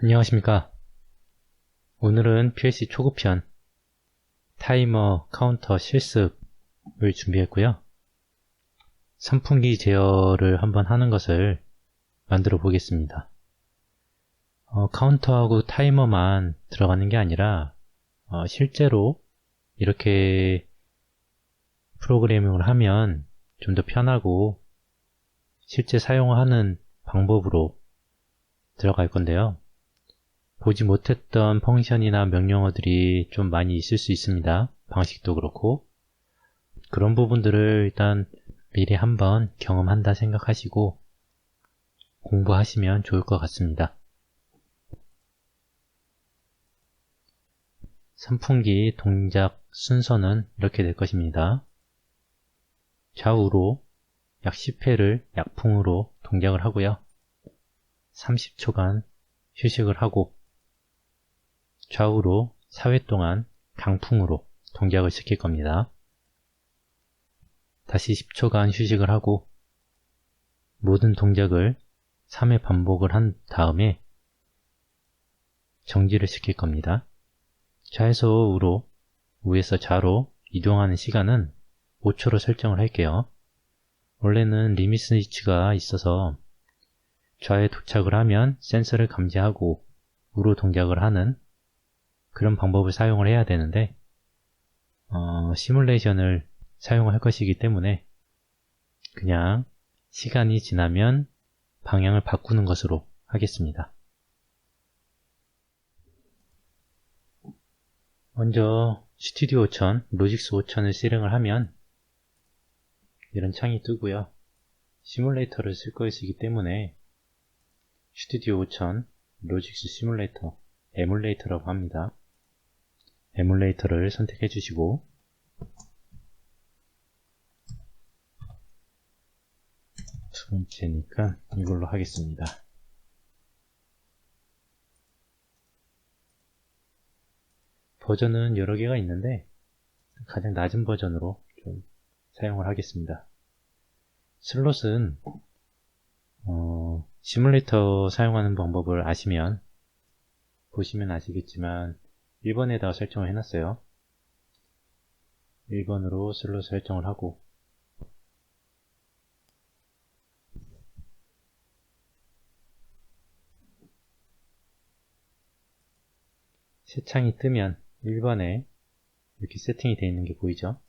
안녕하십니까. 오늘은 PLC 초급편 타이머 카운터 실습을 준비했고요. 선풍기 제어를 한번 하는 것을 만들어 보겠습니다. 어, 카운터하고 타이머만 들어가는 게 아니라 어, 실제로 이렇게 프로그래밍을 하면 좀 더 편하고 실제 사용하는 방법으로 들어갈 건데요. 보지 못했던 펑션이나 명령어들이 좀 많이 있을 수 있습니다. 방식도 그렇고 그런 부분들을 일단 미리 한번 경험한다 생각하시고 공부하시면 좋을 것 같습니다. 선풍기 동작 순서는 이렇게 될 것입니다. 좌우로 약 10회를 약풍으로 동작을 하고요. 30초간 휴식을 하고 좌우로 4회 동안 강풍으로 동작을 시킬 겁니다. 다시 10초간 휴식을 하고 모든 동작을 3회 반복을 한 다음에 정지를 시킬 겁니다. 좌에서 우로, 우에서 좌로 이동하는 시간은 5초로 설정을 할게요. 원래는 리밋 스위치가 있어서 좌에 도착을 하면 센서를 감지하고 우로 동작을 하는 그런 방법을 사용을 해야 되는데 어, 시뮬레이션을 사용할 것이기 때문에 그냥 시간이 지나면 방향을 바꾸는 것으로 하겠습니다. 먼저 스튜디오 5000, 로직스 5000을 실행을 하면 이런 창이 뜨고요. 시뮬레이터를 쓸 것이기 때문에 스튜디오 5000, 로직스 시뮬레이터, 에뮬레이터라고 합니다. 에뮬레이터를 선택해 주시고 두 번째니까 이걸로 하겠습니다. 버전은 여러 개가 있는데 가장 낮은 버전으로 좀 사용을 하겠습니다. 슬롯은 어, 시뮬레이터 사용하는 방법을 아시면 보시면 아시겠지만 1번에다가 설정을 해놨어요. 1번으로 슬롯 설정을 하고 새 창이 뜨면 1번에 이렇게 세팅이 되어 있는 게 보이죠?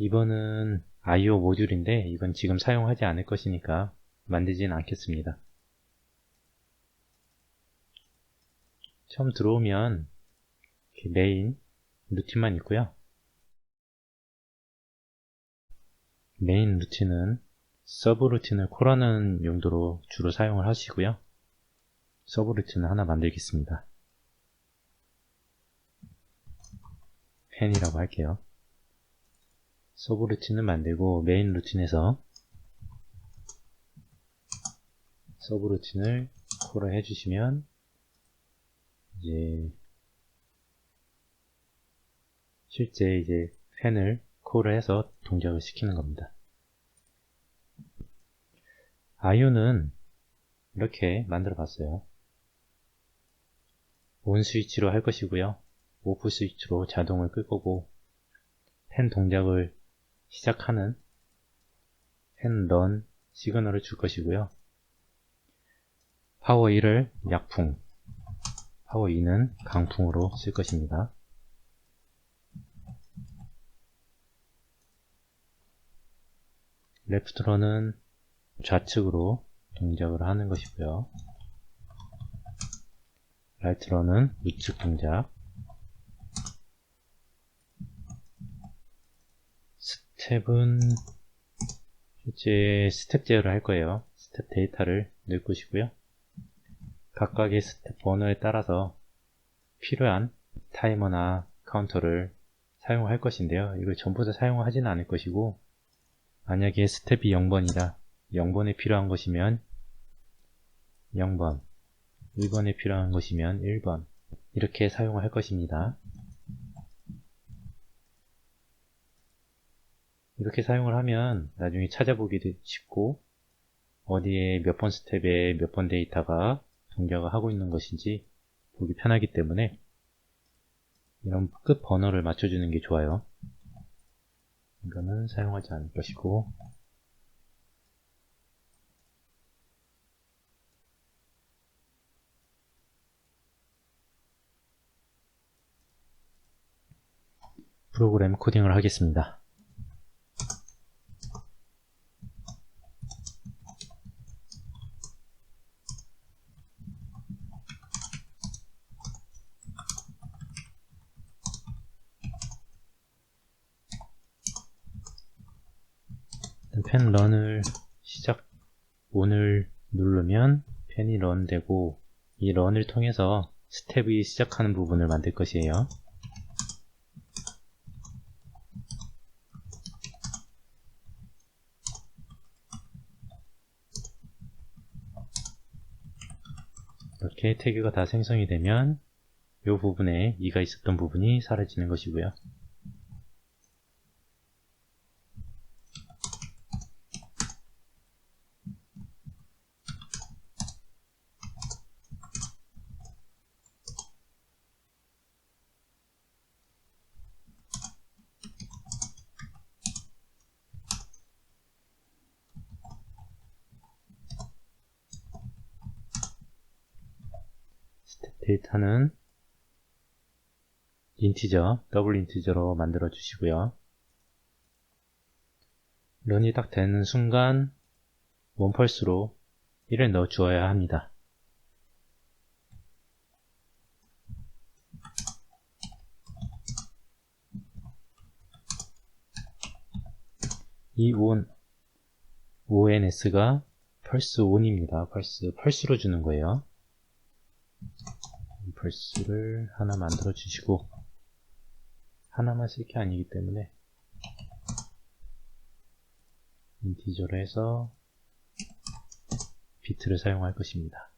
2번은 IO 모듈인데 이건 지금 사용하지 않을 것이니까 만들지는 않겠습니다. 처음 들어오면 메인 루틴만 있고요. 메인 루틴은 서브 루틴을 콜하는 용도로 주로 사용을 하시고요. 서브 루틴을 하나 만들겠습니다. 펜이라고 할게요. 서브 루틴을 만들고 메인 루틴에서 서브 루틴을 콜을 해주시면 이제 실제 이제 펜을 콜을 해서 동작을 시키는 겁니다. 아이오는 이렇게 만들어 봤어요. 온 스위치로 할 것이고요. 오프 스위치로 자동을 끌 거고 펜 동작을 시작하는 펜런 시그널을 줄 것이고요. 파워 1을 약풍, 파워 2는 강풍으로 쓸 것입니다. 레프트로는 좌측으로 동작을 하는 것이고요. 라이트로는 우측 동작 스텝은 실제 스텝 제어를 할 거예요. 스텝 데이터를 넣을 것이고요. 각각의 스텝 번호에 따라서 필요한 타이머나 카운터를 사용할 것인데요. 이걸 전부 다 사용하지는 않을 것이고 만약에 스텝이 0번이다. 0번에 필요한 것이면 0번 1번에 필요한 것이면 1번 이렇게 사용을 할 것입니다. 이렇게 사용을 하면 나중에 찾아보기도 쉽고 어디에 몇 번 스텝에 몇 번 데이터가 동작을 하고 있는 것인지 보기 편하기 때문에 이런 끝 번호를 맞춰주는 게 좋아요. 이거는 사용하지 않을 것이고 프로그램 코딩을 하겠습니다. 펜 런을 시작 온을 누르면 펜이 런 되고 이 런을 통해서 스텝이 시작하는 부분을 만들 것이에요. 이렇게 태그가 다 생성이 되면 이 부분에 이가 있었던 부분이 사라지는 것이고요. 스텝 데이터는 인티저, 더블 인티저로 만들어 주시고요. 런이 딱 되는 순간 원펄스로 1을 넣어 주어야 합니다. 이 on, ONS가 펄스 on입니다. 펄스, 펄스로 주는 거예요. 임펄스를 하나 만들어 주시고 하나만 쓸 게 아니기 때문에 인티저로 해서 비트를 사용할 것입니다.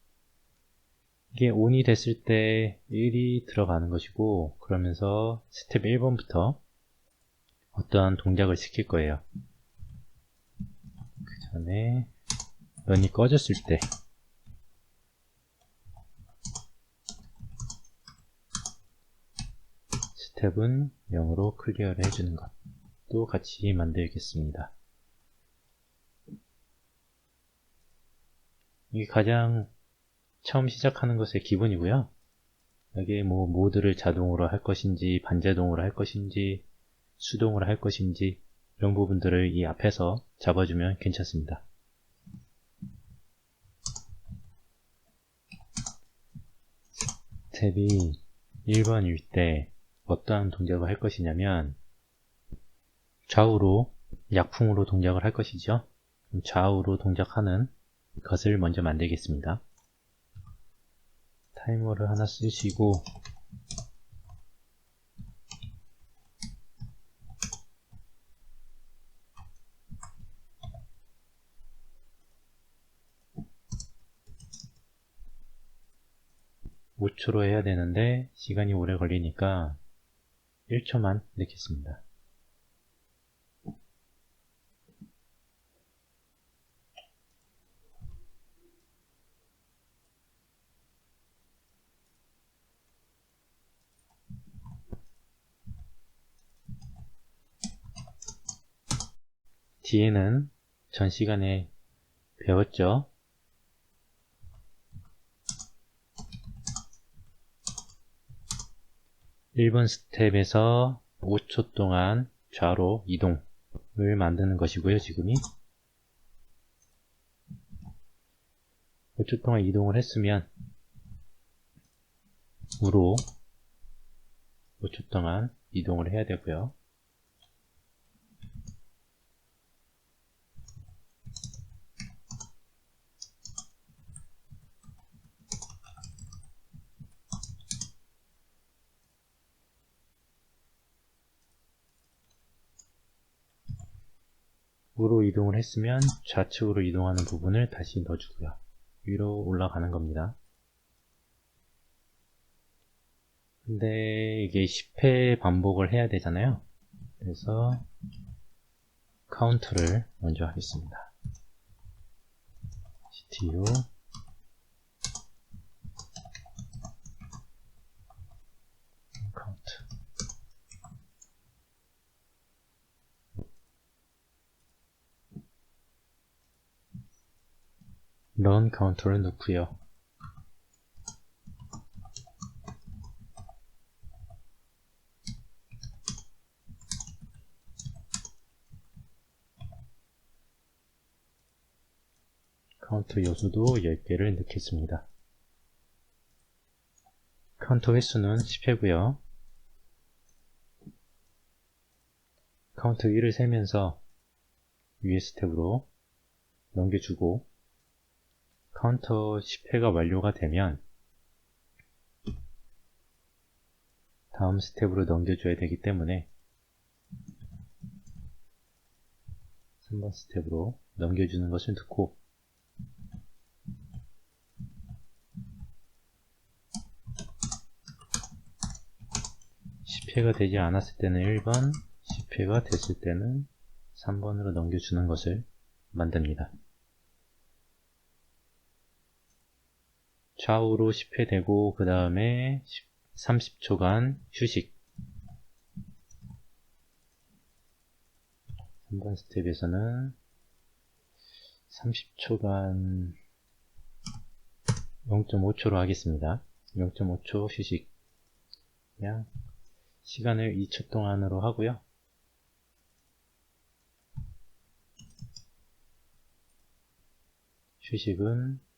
이게 ON이 됐을 때 1이 들어가는 것이고 그러면서 스텝 1번부터 어떠한 동작을 시킬 거예요. 그 전에 런이 꺼졌을 때 스텝은 0으로 클리어를 해주는 것도 같이 만들겠습니다. 이게 가장 처음 시작하는 것의 기본이고요. 여기에 뭐 모드를 자동으로 할 것인지 반자동으로 할 것인지 수동으로 할 것인지 이런 부분들을 이 앞에서 잡아주면 괜찮습니다. 스텝이 1번일 때 어떠한 동작을 할 것이냐면 좌우로 약풍으로 동작을 할 것이죠. 좌우로 동작하는 것을 먼저 만들겠습니다. 타이머를 하나 쓰시고 5초로 해야 되는데 시간이 오래 걸리니까 1초만 넣겠습니다. 뒤에는 전 시간에 배웠죠. 1번 스텝에서 5초 동안 좌로 이동을 만드는 것이고요, 지금이. 5초 동안 이동을 했으면 우로 5초 동안 이동을 해야 되고요. 우로 이동을 했으면 좌측으로 이동하는 부분을 다시 넣어주고요. 위로 올라가는 겁니다. 근데 이게 10회 반복을 해야 되잖아요. 그래서 카운트를 먼저 하겠습니다. du run 카운터를 넣고요. 카운터 요소도 10개를 넣겠습니다. 카운터 횟수는 10회고요. 카운터 1을 세면서 위에 스텝으로 넘겨주고 카운터 10회가 완료가 되면 다음 스텝으로 넘겨줘야 되기 때문에 3번 스텝으로 넘겨주는 것을 넣고 10회가 되지 않았을 때는 1번, 10회가 됐을 때는 3번으로 넘겨주는 것을 만듭니다. 좌우로 10회 되고 그 다음에 30초간 휴식 3번 스텝에서는 30초간 0.5초로 하겠습니다. 0.5초 휴식 그냥 시간을 2초 동안으로 하고요. 휴식은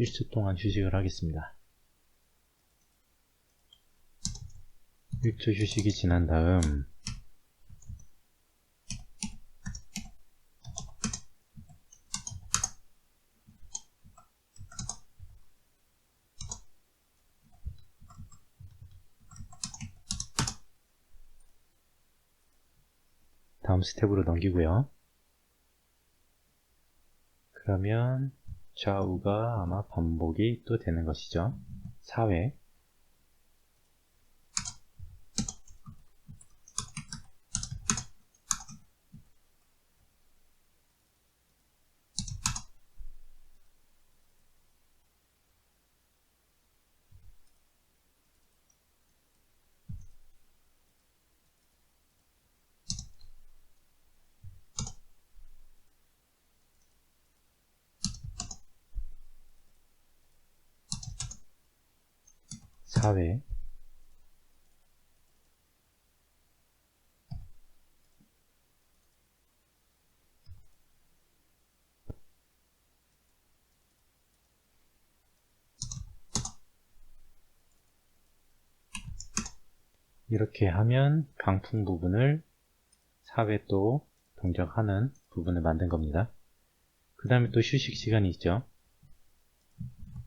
1초 동안 휴식을 하겠습니다. 1초 휴식이 지난 다음 다음 스텝으로 넘기고요. 그러면 좌우가 아마 반복이 또 되는 것이죠. 4회 사회 이렇게 하면 강풍 부분을 4회 또 동작하는 부분을 만든 겁니다. 그 다음에 또 휴식 시간이 있죠.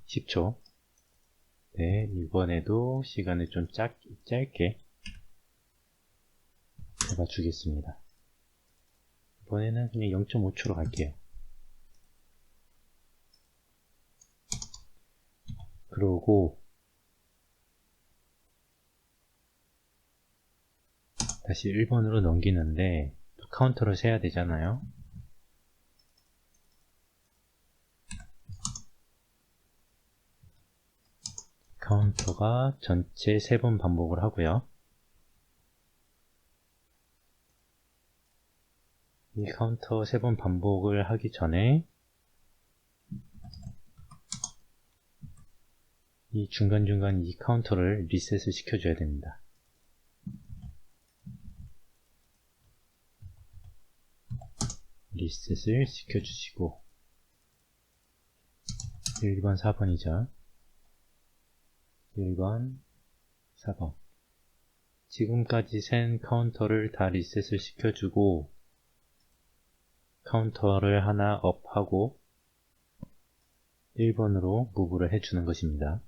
10초. 네, 이번에도 시간을 좀 짧, 짧게 잡아주겠습니다. 이번에는 그냥 0.5초로 갈게요. 그러고 다시 1번으로 넘기는데 또 카운터를 세야 되잖아요. 카운터가 전체 3번 반복을 하고요. 이 카운터 3번 반복을 하기 전에 이 중간중간 이 카운터를 리셋을 시켜줘야 됩니다. 리셋을 시켜주시고 1번, 4번이죠. 1번, 4번. 지금까지 센 카운터를 다 리셋을 시켜주고 카운터를 하나 업하고 1번으로 무브를 해주는 것입니다.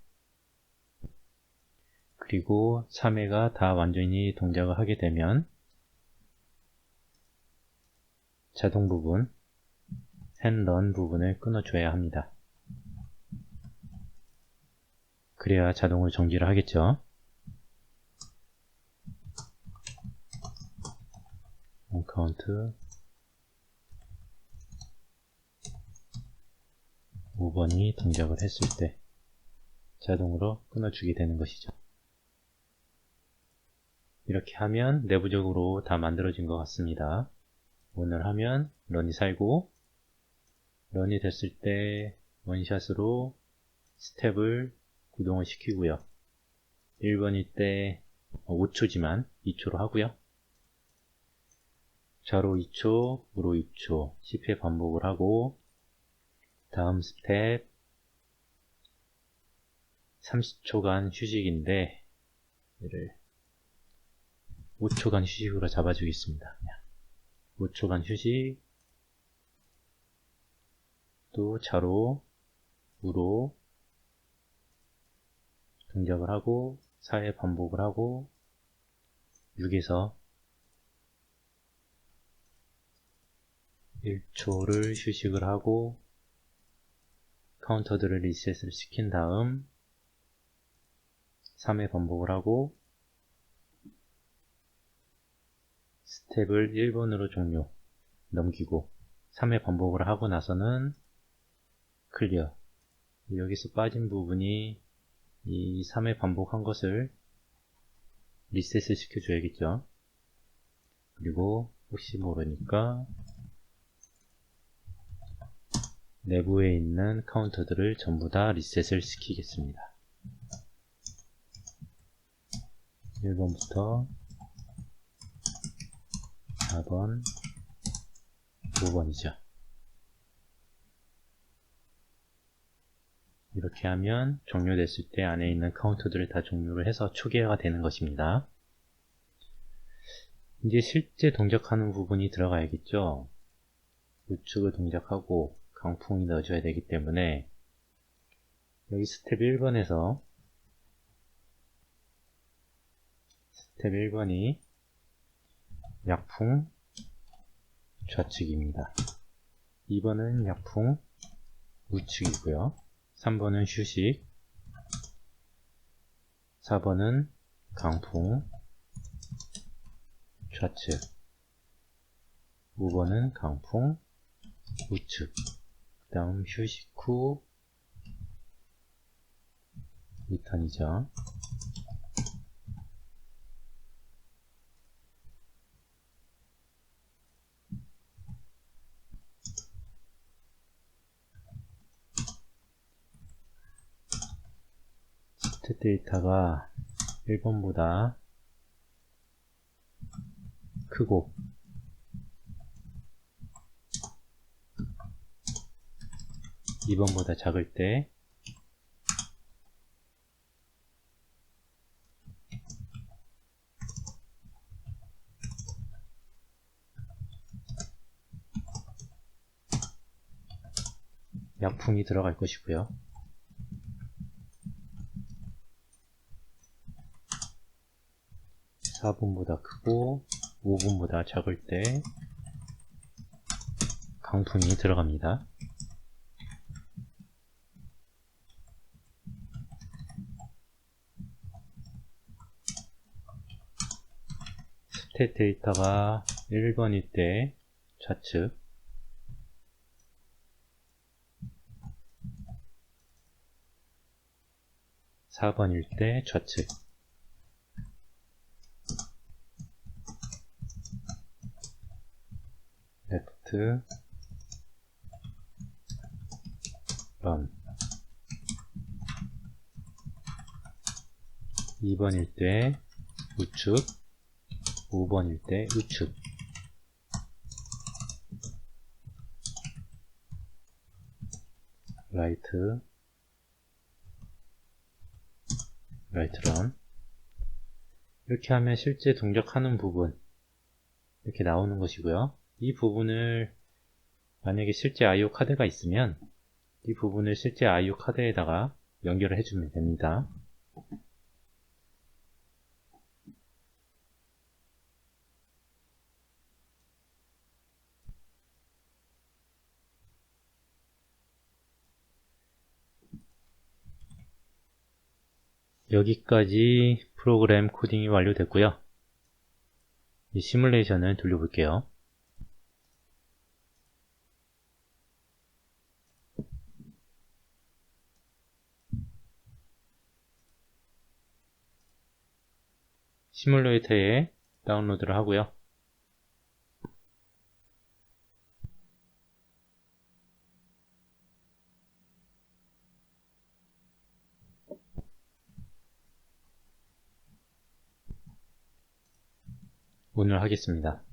그리고 3회가 다 완전히 동작을 하게 되면 자동 부분, 샌런 부분을 끊어줘야 합니다. 그래야 자동으로 정지를 하겠죠. 온카운트 5번이 동작을 했을 때 자동으로 끊어주게 되는 것이죠. 이렇게 하면 내부적으로 다 만들어진 것 같습니다. 오늘 하면 런이 살고 런이 됐을 때 원샷으로 스텝을 구동을 시키고요. 1번일 때 5초지만 2초로 하고요. 좌로 2초, 우로 2초, 10회 반복을 하고 다음 스텝 30초간 휴식인데 얘를 5초간 휴식으로 잡아주겠습니다. 5초간 휴식 또 좌로 우로 동작을 하고 4회 반복을 하고 6에서 1초를 휴식을 하고 카운터들을 리셋을 시킨 다음 3회 반복을 하고 스텝을 1번으로 종료 넘기고 3회 반복을 하고 나서는 클리어. 여기서 빠진 부분이 이 3회 반복한 것을 리셋을 시켜줘야겠죠. 그리고 혹시 모르니까 내부에 있는 카운터들을 전부 다 리셋을 시키겠습니다. 1번부터 4번 5번이죠 이렇게 하면 종료됐을 때 안에 있는 카운터들을 다 종료를 해서 초기화가 되는 것입니다. 이제 실제 동작하는 부분이 들어가야겠죠. 우측을 동작하고 강풍이 넣어줘야 되기 때문에 여기 스텝 1번에서 스텝 1번이 약풍 좌측입니다. 2번은 약풍 우측이고요. 3번은 휴식 4번은 강풍 좌측 5번은 강풍 우측 그 다음 휴식 후 2턴이죠 데이터가 1번보다 크고 (2번보다) 작을 때 약풍이 들어갈 것이고요. 4분보다 크고 5분보다 작을 때 강풍이 들어갑니다. 스탯 데이터가 1번일 때 좌측 4번일때 좌측 레프트. 런. 2번일 때 우측 5번일 때 우측. 라이트. 라이트 런. 이렇게 하면 실제 동작하는 부분 이렇게 나오는 것이고요 이 부분을 만약에 실제 IO 카드가 있으면 이 부분을 실제 IO 카드에다가 연결을 해주면 됩니다. 여기까지 프로그램 코딩이 완료됐고요. 이 시뮬레이션을 돌려볼게요. 시뮬레이터에 다운로드를 하고요. 오늘 하겠습니다.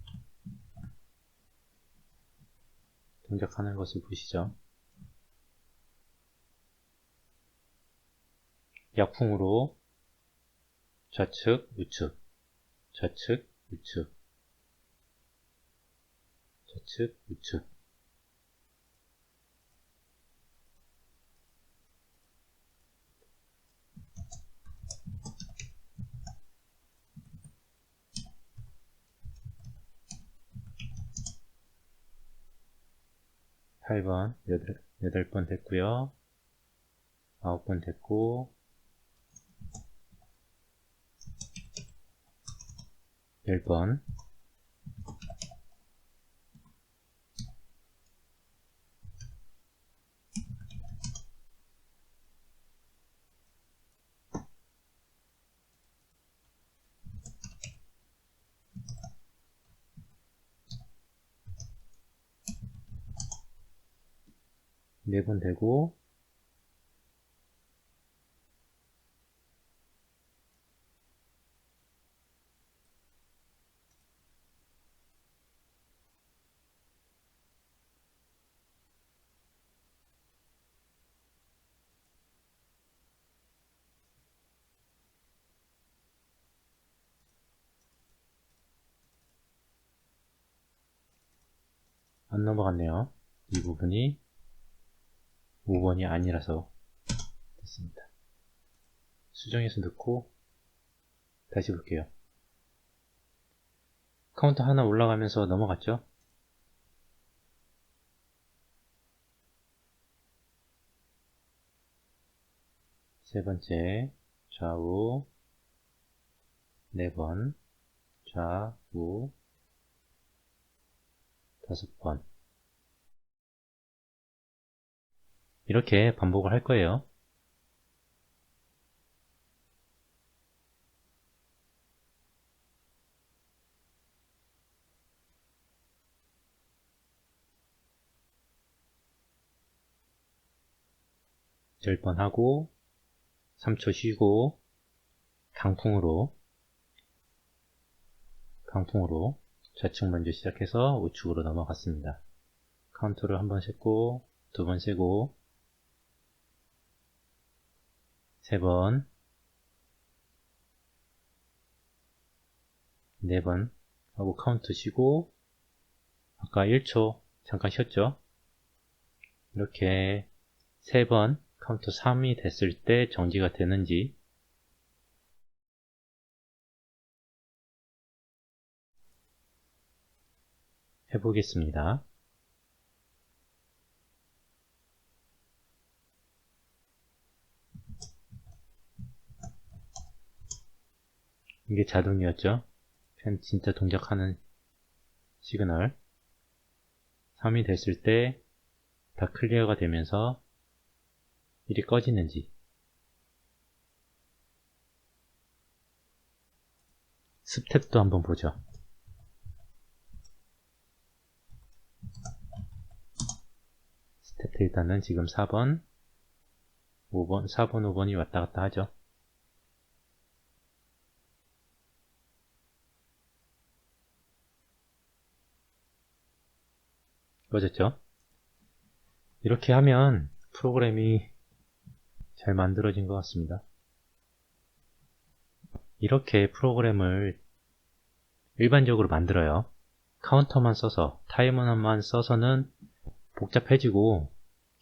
동작하는 것을 보시죠. 약풍으로 좌측, 우측, 좌측, 우측, 좌측, 우측. 팔번 여덟 번 됐고요. 아홉 번 됐고, 열 번. 네번 되고, 안 넘어갔네요. 이 부분이 5번이 아니라서 됐습니다. 수정해서 넣고 다시 볼게요. 카운터 하나 올라가면서 넘어갔죠? 세 번째 좌우 네 번 좌우 다섯 번 이렇게 반복을 할 거예요. 열번 하고 3초 쉬고 강풍으로 강풍으로 좌측 먼저 시작해서 우측으로 넘어갔습니다. 카운트를 한 번 셌고 두 번 세고 세 번, 네 번 하고 카운트 쉬고 아까 1초 잠깐 쉬었죠? 이렇게 세 번 카운트 3이 됐을 때 정지가 되는지 해보겠습니다. 이게 자동이었죠. 펜 진짜 동작하는 시그널 3이 됐을 때 다 클리어가 되면서 일이 꺼지는지 스텝도 한번 보죠. 스텝 데이터는 지금 4번, 5번, 4번, 5번이 왔다 갔다 하죠. 꺼졌죠? 이렇게 하면 프로그램이 잘 만들어진 것 같습니다. 이렇게 프로그램을 일반적으로 만들어요. 카운터만 써서, 타이머만 써서는 복잡해지고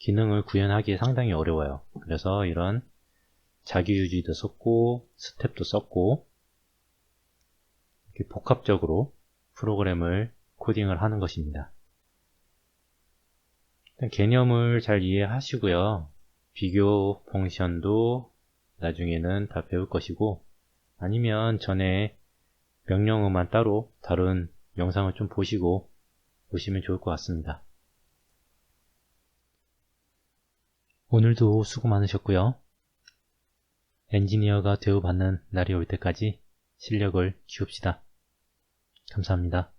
기능을 구현하기 상당히 어려워요. 그래서 이런 자기유지도 썼고, 스텝도 썼고, 이렇게 복합적으로 프로그램을 코딩을 하는 것입니다. 개념을 잘 이해하시고요. 비교 펑션도 나중에는 다 배울 것이고 아니면 전에 명령어만 따로 다룬 영상을 좀 보시고 오시면 좋을 것 같습니다. 오늘도 수고 많으셨고요. 엔지니어가 되어받는 날이 올 때까지 실력을 키웁시다. 감사합니다.